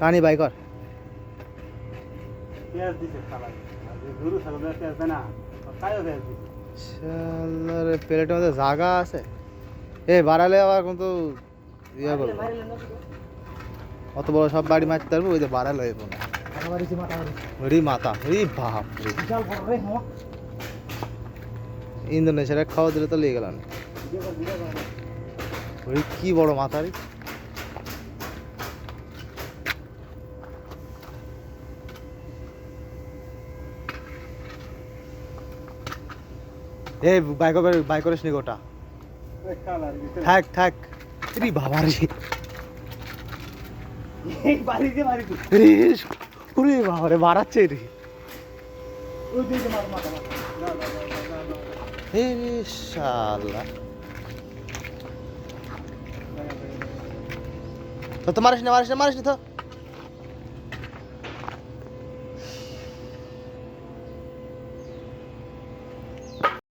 টানি বাই কর। প্লেটের মধ্যে জায়গা আছে। এ বাড়ালে আবার কিন্তু ইয়ে করব। অত বড় সব বাড়ি মারতে পারব ওই যে বাড়ালো এ কোনো হরি মাতা হরি বাপ রে। ইন্দোনেশিয়ার খাওয়া দিলে তো লেগে গেল কি বড় মাথা রে। এই বাইক বাইক করিস নি গোটা। থাক থাক। রে বাবা রে। রে বাবা রে বাড়াচ্ছে রে। এ শালা। তো তো মারিস না মারিস না মারিস না তো।